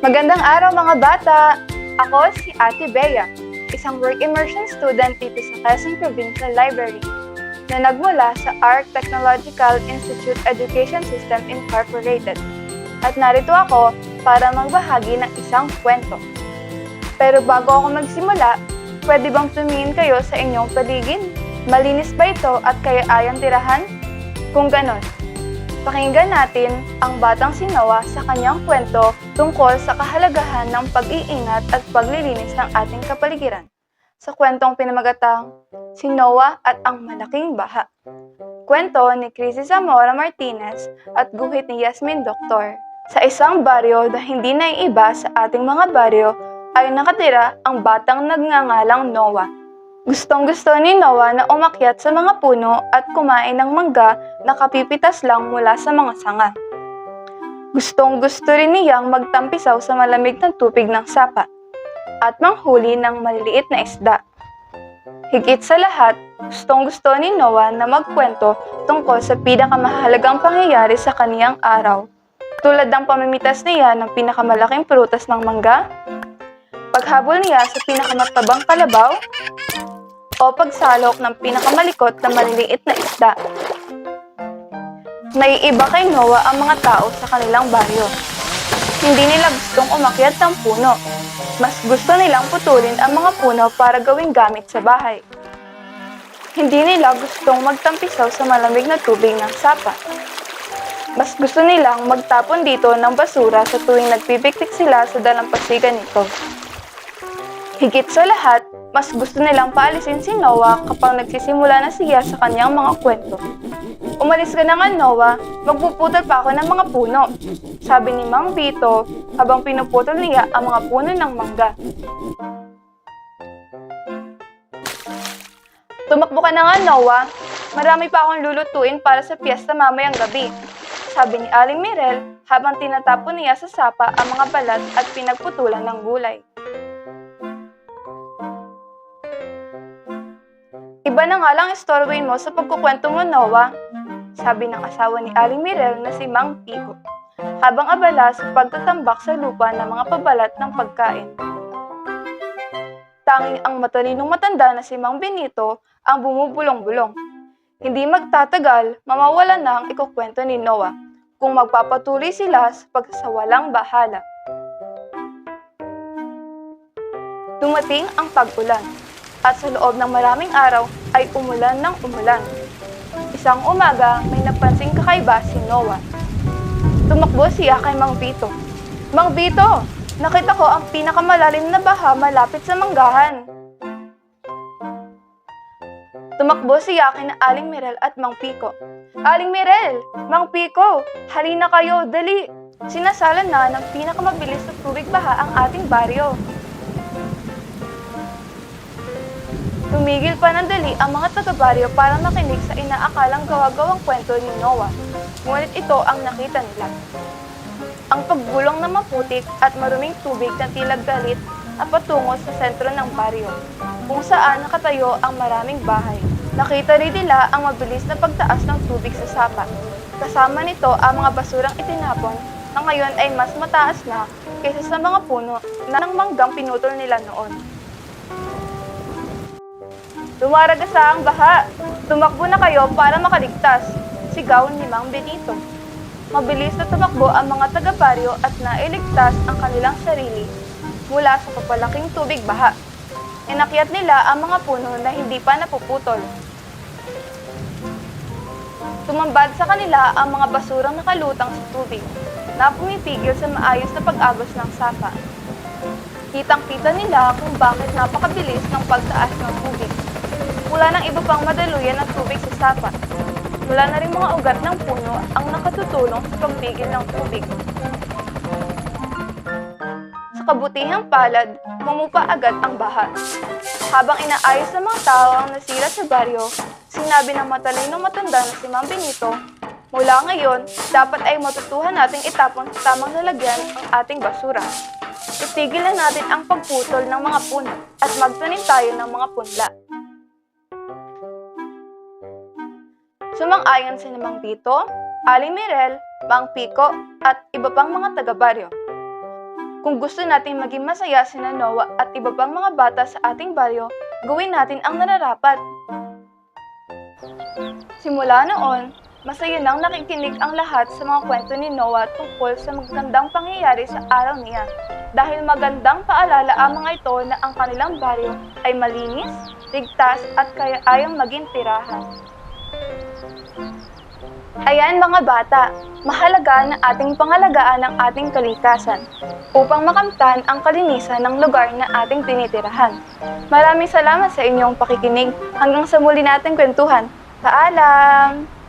Magandang araw mga bata! Ako si Ate Bea, isang work immersion student dito sa Quezon Provincial Library na nagmula sa ARC Technological Institute Education System Incorporated. At narito ako para magbahagi ng isang kwento. Pero bago ako magsimula, pwede bang tumingin kayo sa inyong paligid? Malinis ba ito at kaya ayang tirahan? Kung ganon, Pakinggan natin ang batang si Noah sa kanyang kwento tungkol sa kahalagahan ng pag-iingat at paglilinis ng ating kapaligiran. Sa kwentong pinamagatang, Si Noah at ang Malaking Baha. Kwento ni Chrissy Zamora Martinez at guhit ni Yasmin Doktor. Sa isang baryo na hindi naiiba sa ating mga baryo ay nakatira ang batang nagngangalang Noah. Gustong gusto ni Noah na umakyat sa mga puno at kumain ng mangga na kapipitas lang mula sa mga sanga. Gustong gusto rin niyang magtampisaw sa malamig na tubig ng sapa at manghuli ng maliliit na isda. Higit sa lahat, gustong gusto ni Noah na magkwento tungkol sa pinakamahalagang pangyayari sa kaniyang araw. Tulad ng pamimitas niya ng pinakamalaking prutas ng mangga, paghabol niya sa pinakamatabang kalabaw, o pagsalok ng pinakamalikot na maliliit na isda. Naiiba kay Noah ang mga tao sa kanilang baryo. Hindi nila gustong umakyat ng puno. Mas gusto nilang putulin ang mga puno para gawing gamit sa bahay. Hindi nila gustong magtampisaw sa malamig na tubig ng sapa. Mas gusto nilang magtapon dito ng basura sa tuwing nagpipiktik sila sa dalampasigan nito. Higit sa lahat, mas gusto nilang paalisin si Noah kapag nagsisimula na siya sa kanyang mga kwento. Umalis ka na nga, Noah. Magpuputol pa ako ng mga puno. Sabi ni Mang Vito habang pinuputol niya ang mga puno ng mangga. Tumakbo ka na nga, Noah. Marami pa akong lulutuin para sa piyesta mamayang gabi. Sabi ni Aling Mirel habang tinatapon niya sa sapa ang mga balat at pinagputulan ng gulay. Iba na nga lang istorboin mo sa pagkukwento mo, Noah. Sabi ng asawa ni Aling Mirel na si Mang Pico, habang abala sa pagtatambak sa lupa ng mga pabalat ng pagkain. Tanging ang matalinong matanda na si Mang Benito ang bumubulong-bulong. Hindi magtatagal, mawawala na ang ikukwento ni Noah kung magpapatuloy sila sa pagsawalang bahala. Dumating ang pag-ulan at sa loob ng maraming araw ay umulan ng umulan. Isang umaga, may napansing kakaiba si Noah. Tumakbo siya kay Mang Vito. Mang Vito, nakita ko ang pinakamalalim na baha malapit sa manggahan. Tumakbo siya kay na Aling Mirel at Mang Pico. Aling Mirel, Mang Pico, halina kayo, dali! Sinasala na ng pinakamabilis na tubig baha ang ating baryo. Tumigil pa ng dali ang mga taga-baryo para makinig sa inaakalang gawa-gawang kwento ni Noah. Ngunit ito ang nakita nila. Ang paggulong na maputik at maruming tubig na tila galit at patungo sa sentro ng baryo, kung saan nakatayo ang maraming bahay. Nakita rin nila ang mabilis na pagtaas ng tubig sa sapa. Kasama nito ang mga basurang itinapon na ngayon ay mas mataas na kaysa sa mga puno na ng manggang pinutol nila noon. Lumaragasa ang baha. Tumakbo na kayo para makaligtas. Sigaw ni Mang Benito. Mabilis na tumakbo ang mga taga-baryo at nailigtas ang kanilang sarili mula sa papalaking tubig baha. Inakyat nila ang mga puno na hindi pa napuputol. Tumambad sa kanila ang mga basurang nakalutang sa tubig na pumipigil sa maayos na pag-agos ng sapa. Kitang-kita nila kung bakit napakabilis ng pagtaas ng tubig. Wala nang iba pang madaluyan ng tubig sa sapa. Wala na rin mga ugat ng puno ang nakatutulong sa pagpigil ng tubig. Sa kabutihang palad, mumupa agad ang baha. Habang inaayos ng mga tao ang nasira sa baryo, sinabi ng matalinong matanda na si Mang Benito, mula ngayon, dapat ay matutuhan nating itapon sa tamang lalagyan ang ating basura. Itigil na natin ang pagputol ng mga puno at magtanim tayo ng mga punla. Sumang-ayon si Mang Tito, Aling Mirel, Mang Pico, at iba pang mga taga-baryo. Kung gusto nating maging masaya si Noah at iba pang mga bata sa ating baryo, gawin natin ang nararapat. Simula noon, masaya nang nakikinig ang lahat sa mga kwento ni Noah tungkol sa magandang pangyayari sa araw niya. Dahil magandang paalala ang mga ito na ang kanilang baryo ay malinis, ligtas at kaya ayang maging tirahan. Ayan mga bata, mahalaga na ating pangalagaan ang ating kalikasan upang makamtan ang kalinisan ng lugar na ating tinitirahan. Maraming salamat sa inyong pakikinig. Hanggang sa muli nating kwentuhan. Paalam!